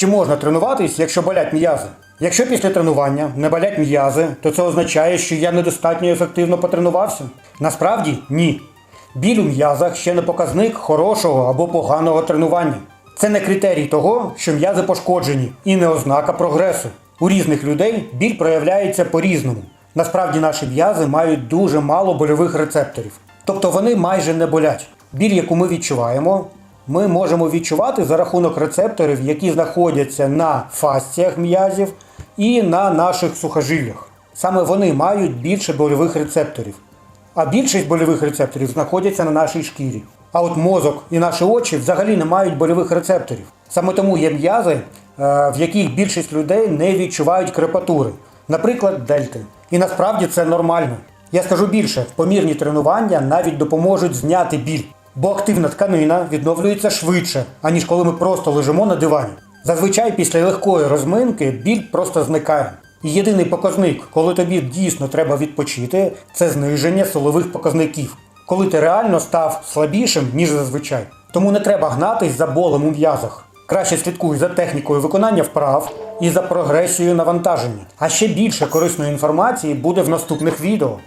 Чи можна тренуватись, якщо болять м'язи? Якщо після тренування не болять м'язи, то це означає, що я недостатньо ефективно потренувався? Насправді ні. Біль у м'язах ще не показник хорошого або поганого тренування. Це не критерій того, що м'язи пошкоджені, і не ознака прогресу. У різних людей біль проявляється по-різному. Насправді наші м'язи мають дуже мало больових рецепторів. Тобто вони майже не болять. Біль, яку ми відчуваємо, ми можемо відчувати за рахунок рецепторів, які знаходяться на фасціях м'язів і на наших сухожиллях. Саме вони мають більше больових рецепторів. А більшість больових рецепторів знаходяться на нашій шкірі. А от мозок і наші очі взагалі не мають больових рецепторів. Саме тому є м'язи, е, в яких більшість людей не відчувають крепатури, наприклад, дельти. І насправді це нормально. Я скажу більше, помірні тренування навіть допоможуть зняти біль, бо активна тканина відновлюється швидше, аніж коли ми просто лежимо на дивані. Зазвичай після легкої розминки біль просто зникає. І єдиний показник, коли тобі дійсно треба відпочити, це зниження силових показників, коли ти реально став слабішим, ніж зазвичай. Тому не треба гнатись за болем у м'язах. Краще слідкуй за технікою виконання вправ і за прогресією навантаження. А ще більше корисної інформації буде в наступних відео.